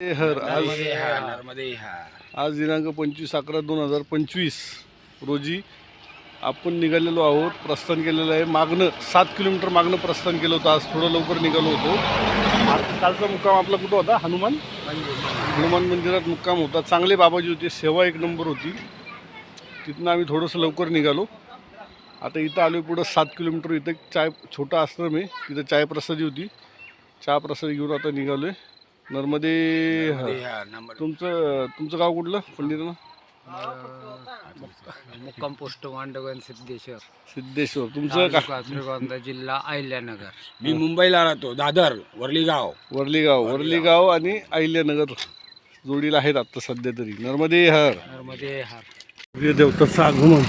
हर आज आज दिनांक पंचवीस अकरा दोन हजार पंचवीस रोजी आपण निघालेलो आहोत प्रस्थान केलेलं आहे. मागणं सात किलोमीटर मागणं प्रस्थान केलं होतं. आज थोडं लवकर निघालो होतो. आज कालचा मुक्काम आपला कुठं होता? हनुमान? हनुमान मंदिरात मुक्काम होता. चांगले बाबाजी होते सेवा एक नंबर होती. तिथनं आम्ही थोडंसं लवकर निघालो. आता इथं आलो पुढं सात किलोमीटर. इथं चाय छोटा आश्रम आहे. तिथं चाय प्रसादी होती. चहा प्रसादी घेऊन आता निघालो आहे नर्मदे नर्मदे हा. नंबर तुमचं तुमचं गाव कुठलं? पंडितांना मुक्काम पोस्ट मांडवगण सिद्धेश्वर. सिद्धेश्वर. तुमचं का? तालुका श्रीगोंदा जिल्हा अहिल्यानगर. मी मुंबईला राहतो दादर वर्ली गाव वर्ली गाव वर्ली गाव आणि अहिल्यानगर जोडीला आहेत आता सध्या तरी. नर्मदे हर. नर्मदे हार. सूर्य देवताचं आगमन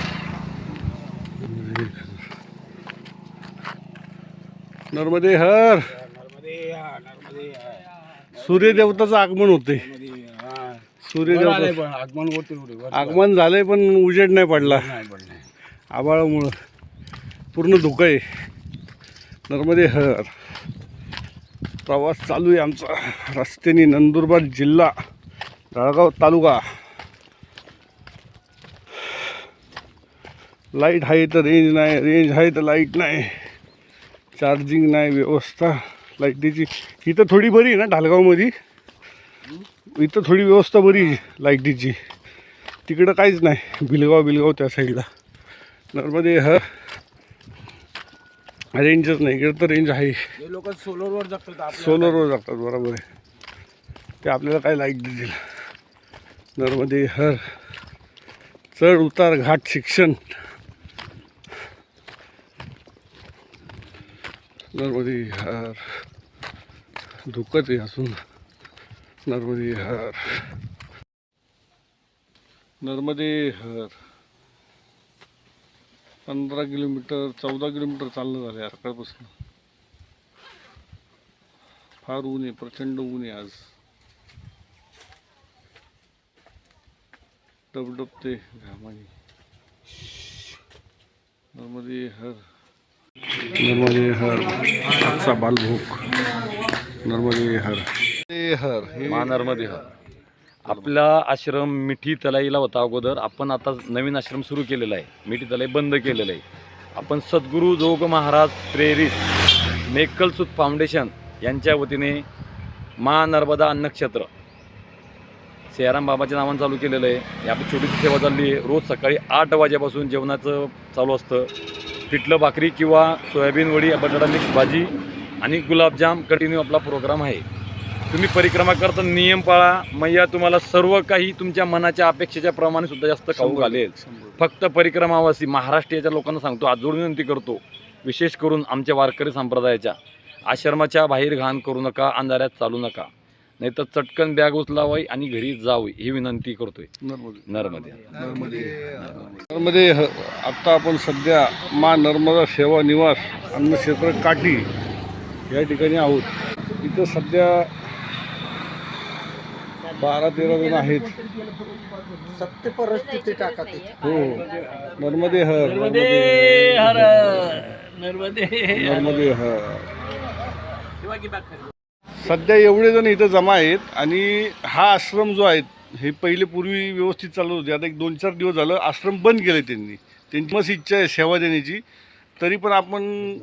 नर्मदे हर. नर्मदे हा नर्मदे हा सूर्य देवताचं आगमन होते. नर्मदे सूर्य वर आलंय देवता पण आगमन होते झालंय पण उजेड नाही पडला. नाही आबाळामुळं पूर्ण धुकं आहे नर्मदे हर. प्रवास चालू आहे आमचा. रस्त्याने नंदुरबार जिल्हा जळगाव तालुका. लाइट आहे तर रेंज नाही रेंज आहे तर लाइट नाही. चार्जिंग नाही व्यवस्था. लाईटीची इथं थोडी बरी आहे ना ढालगावमध्ये. इथं थोडी व्यवस्था बरी आहे लाईटीची तिकडं काहीच नाही बिलगाव बिलगाव त्या साईडला नर्मदे ह. रेंजच नाही इकडं तर रेंज आहे. हे लोक सोलरवर जगतात आपल्या सोलरवर जातात बरोबर आहे. ते आपल्याला काय लाइट देतील? नर्मदे हर चढ उतार घाट शिक्षण. नर्मदे हार धुकत आहे असून नर्मदे हार नर्मदे हर पंधरा किलोमीटर चौदा किलोमीटर चालणं झालं आहे सकाळपासून फार ऊन आहे प्रचंड ऊन आहे आज. डबडबते घामाने. नर्मदे हर नर्मदे हर। आजचा बालभोग। नर्मदे हर। हर हे नर्मदे हर। आपला आश्रम मिठी तलाईला होता अगोदर. आपण आता नवीन आश्रम सुरू केलेला आहे. मिठी तलाई बंद केलेलं आहे. आपण सद्गुरू जोग महाराज प्रेरित मेकलसूत फाउंडेशन यांच्या वतीने मा नर्मदा अन्नक्षेत्र सियाराम बाबाच्या नावानं चालू केलेलं आहे. आपली छोटीशी सेवा चालली आहे. रोज सकाळी आठ वाजेपासून जेवणाचं चालू असतं. पिठलं भाकरी किंवा सोयाबीन वडी बटाटा मिक्स भाजी आणि गुलाबजाम कंटिन्यू आपला प्रोग्राम आहे. तुम्ही परिक्रमा करता नियम पाळा. मैया तुम्हाला सर्व काही तुमच्या मनाच्या अपेक्षेच्या प्रमाणे सुद्धा जास्त खाऊ घालेल. फक्त परिक्रमावासी महाराष्ट्रीयच्या लोकांना सांगतो आजोड विनंती करतो विशेष करून आमच्या वारकरी संप्रदायाच्या. आश्रमाच्या बाहेर घाण करू नका अंधाऱ्यात चालू नका. नाही तर चटकन बॅग उचलावाई आणि घरी जावी ही विनंती करतोय. नर्मदे. नर्मदे. नर्मदे. नर्मदे ह- आत्ता आपण सध्या मा नर्मदा सेवा निवास अन्नक्षेत्र काठी या ठिकाणी आहोत. इथं सध्या बारा तेरा जण आहेत. सत्य परिस्थिती टाकत हो नर्मदे हर नर्मदे हर. नर्मदे नर्मदे हर सध्या एवढे जण इथं जमा आहेत आणि हा आश्रम जो आहे हे पहिले पूर्वी व्यवस्थित चालत होते. आता एक दोन चार दिवस झालं आश्रम बंद केले त्यांनी. त्यांची मस्त इच्छा आहे सेवा देण्याची. तरी पण आपण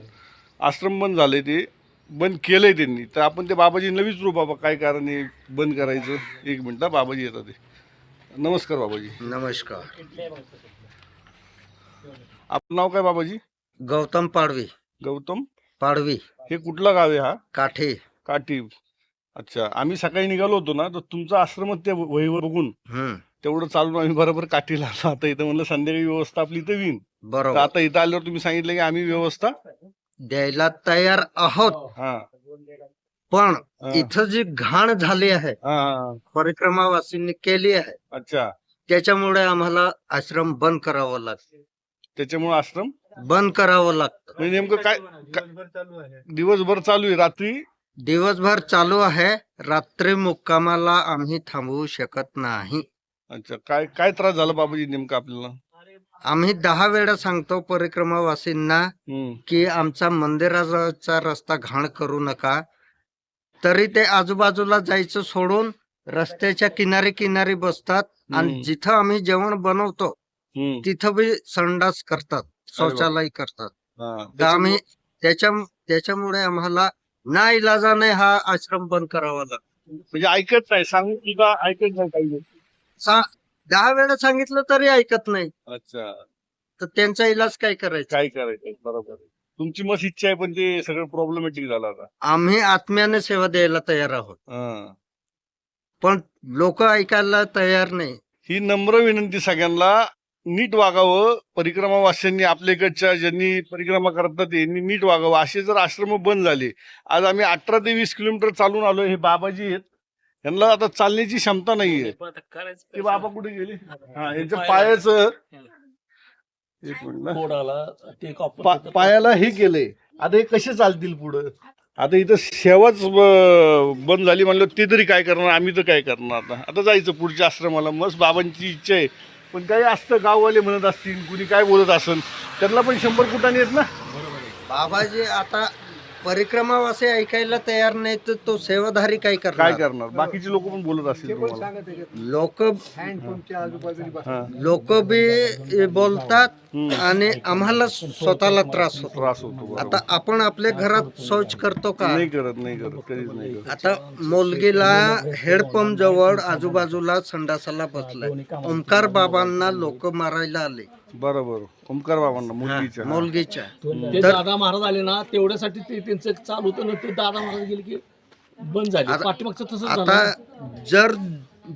आश्रम बंद झाले ते बंद केलं आहे त्यांनी. तर आपण ते बाबाजींना विचारू बाबा काय कारण आहे बंद करायचं? एक मिनटं बाबाजी येतात ते. नमस्कार बाबाजी. नमस्कार. आपलं नाव काय बाबाजी? गौतम पाडवी. गौतम? पाडवी. हे कुठलं गाव आहे हा? काठे. काठी. अच्छा आम्ही सकाळी निघालो होतो ना तर तुमचा आश्रमच त्या वहीवर बघून. तेवढं चालून आम्ही बरोबर काठीला आलो आता इथं म्हणलं संध्याकाळी व्यवस्था आपली इथं तर बरोबर. आता इथं आल्यावर तुम्ही सांगितलं की आम्ही व्यवस्था द्यायला तयार आहोत. हा. पण इथं जी घाण झाली आहे. परिक्रमावासींनी केली आहे अच्छा. त्याच्यामुळे आम्हाला आश्रम बंद करावं लागतं. त्याच्यामुळे आश्रम? बंद करावं लागतं. म्हणजे नेमकं काय काय- दिवसभर चालू आहे रात्री? दिवसभर चालू आहे रात्री मुक्कामाला आम्ही थांबवू शकत नाही अच्छा काय काय त्रास झाला बाबाजी नेमकं आपल्याला आम्ही दहा वेळा सांगतो परिक्रमावासींना हम्म की आमचा मंदिराचा रस्ता घाण करू नका तरी ते आजूबाजूला जायचं सोडून रस्त्याच्या किनारी किनारी बसतात आणि हम्म. जिथं आम्ही जेवण बनवतो हम्म. तिथं बी संडास करतात शौचालय करतात हा. तर आम्ही त्याच्या त्याच्यामुळे आम्हाला ना इलाजाने हा आश्रम बंद करावा लागतो. म्हणजे ऐकत नाही सांगू तुला ऐकत नाही काही गोष्टी. सा- दहा वेळा सांगितलं तरी ऐकत नाही. अच्छा. तर त्यांचा इलाज काय करायचा? काय करायचं? बरोबर. आहे. तुमची मस्त इच्छा आहे पण ते सगळं प्रॉब्लेमॅटिक झालं आता. आम्ही आत्म्याने सेवा द्यायला तयार आहोत. हा. पण लोक ऐकायला तयार नाही. ही नम्र विनंती सगळ्यांना. नीट वागावं परिक्रमावासियांनी आपल्या इकडच्या ज्यांनी परिक्रमा करतात त्यांनी नीट वागावं. असे जर आश्रम बंद झाले आज आम्ही अठरा ते वीस किलोमीटर चालून आलो हे बाबाजी आहेत. यांना आता चालण्याची क्षमता नाहीये. ते बाबा कुठे गेले? हा यांच्या पायाचं एक मिनिट पायाला हे केलंय. आता हे कसे चालतील पुढं? आता इथं सेवाच बंद झाली म्हणलं ते तरी काय करणार? आम्ही तर काय करणार आता? आता जायचं पुढच्या आश्रमाला. मस्त बाबांची इच्छा आहे. पण काही असतं गाववाले म्हणत असतील कुणी काय बोलत असेल त्यांना पण शंभर फुटाने येत ना? बाबाजी आता परिक्रमावासी ऐकायला तयार नाही तर तो सेवाधारी काय काय करणार? करणार बाकीचे लोक पण बोलत असतील तुम्हाला. लोक हा. लोक बी बोलतात. आणि आम्हाला स्वतःला त्रास होतो. त्रास होतो बरोबर. आता आपण आपल्या घरात शौच करतो का? नाही करत नाही करत. कधीच नाही करत. आता मुलगीला हेडपंप जवळ आजूबाजूला संडासाला बसलाय. ओंकार बाबांना लोक मारायला आले. बरोबर. ओमकार बाबांना मुलगीच्या. हा. मुलगीच्या. ते दादा महाराज आले ना तेवढ्यासाठी ते त्यांचं चालू होतं ना ते दादा महाराज गेले की बंद झाले. आता- पाठीमागचं तसंच आता जर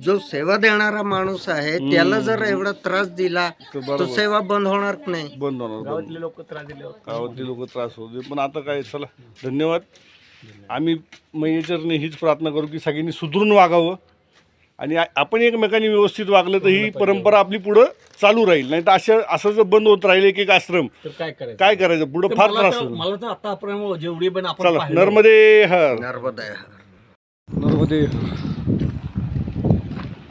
जो सेवा देणारा माणूस आहे त्याला जर एवढा त्रास दिला तर तो सेवा बंद होणार नाही? बंद होणार बंद. लोक त्रास दिले होते. गावातले लोक त्रास होते पण आता काय चला धन्यवाद. आम्ही मयेचरने हीच प्रार्थना करू की सगळ्यांनी सुधरून वागावं. आणि आ- आपण एकमेकांनी व्यवस्थित वागलं तर ही परंपरा आपली पुढं चालू राहील. नाही तर असं असं जर बंद होत राहील एक एक आश्रम तर काय करायचं? काय करायचं? पुढं तर फार मला त्रास तर- होईल. मला तर आतापर्यंत जेवढी पण आपण चला पाहिलं- नर्मदे हर नर्मदा. नर्मदे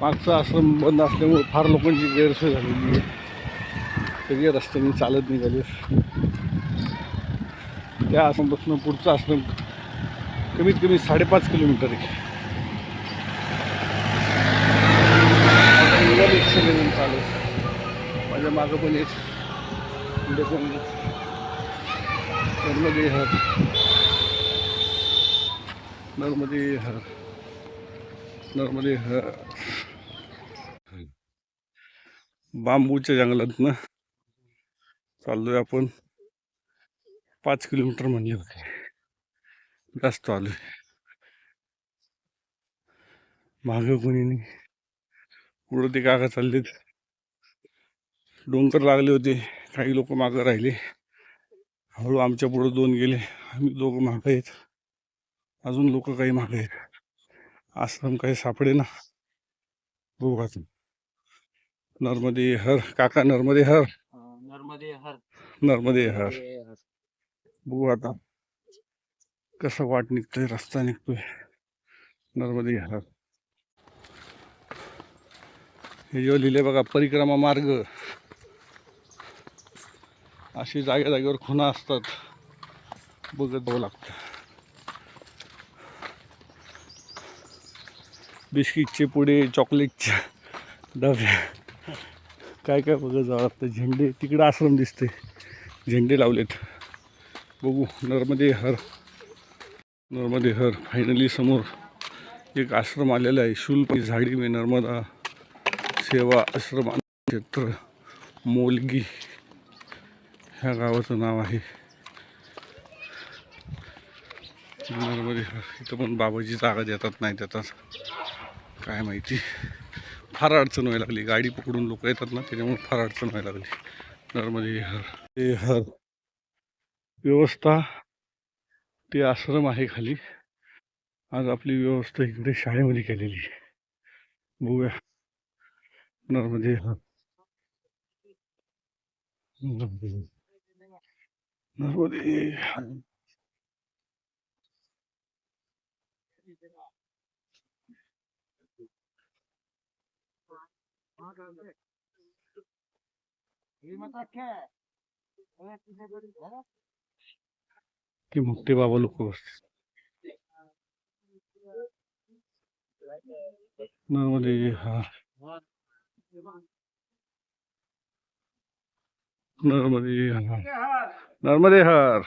मागचा आश्रम बंद असल्यामुळे फार लोकांची गैरसोय झालेली आहे. सगळे रस्त्याने चालत निघाले? त्या आश्रमपासून पुढचा आश्रम कमीत कमी साडेपाच किलोमीटर आहे. आता निघाले सगळेजण चालत मागं पण येत पुढे पण नर्मदे हर. नर्मदे हर. नर्मदे हर. बांबूच्या जंगलातनं चाललोय आपण. पाच किलोमीटर म्हणले होते जास्त आलोय. मागं कोणी नाही. पुढं ते काका चाललेत. डोंगर लागले होते. काही लोक मागं राहिले. हळू आमच्या पुढं दोन गेले. आम्ही दोघं मागं आहेत. अजून लोक काही मागे आहेत. आश्रम काही सापडे ना बघू आता. नर्मदे हर. काका नर्मदे हर. नर्मदे हर. नर्मदे हर. बघू आता. कसं वाट निघतोय रस्ता निघतोय. नर्मदे हर. हे जेव्हा लिहिले बघा परिक्रमा मार्ग. अशी जाग्या जागेवर खुणा असतात. बघत जावं लागतं. बिस्किटचे पुढे चॉकलेटच्या डब्या काय काय बघत जावं लागतं. झेंडे तिकडं आश्रम दिसते झेंडे लावलेत. बघू नर्मदे हर. नर्मदे हर. फायनली समोर एक आश्रम आलेला आहे. शुल्क झाडी मे नर्मदा सेवा आश्रम क्षेत्र मोलगी. ह्या गावाचं नाव आहे. नर्मदे हर इथं पण बाबाची जागा देतात नाही देतात. काय माहिती. फार अडचण व्हायला लागली. गाडी पकडून लोक येतात ना त्याच्यामुळे फार अडचण व्हायला लागली. नर्मदे हर ते हर व्यवस्था ते आश्रम आहे खाली. आज आपली व्यवस्था इकडे शाळेमध्ये केलेली बघूया. नर्मदे हर. नर्मदे नर्मदे हर. ते मोठे बाबा लोक बसते नर्मदे हार नर्मदे हार नर्मदे हर।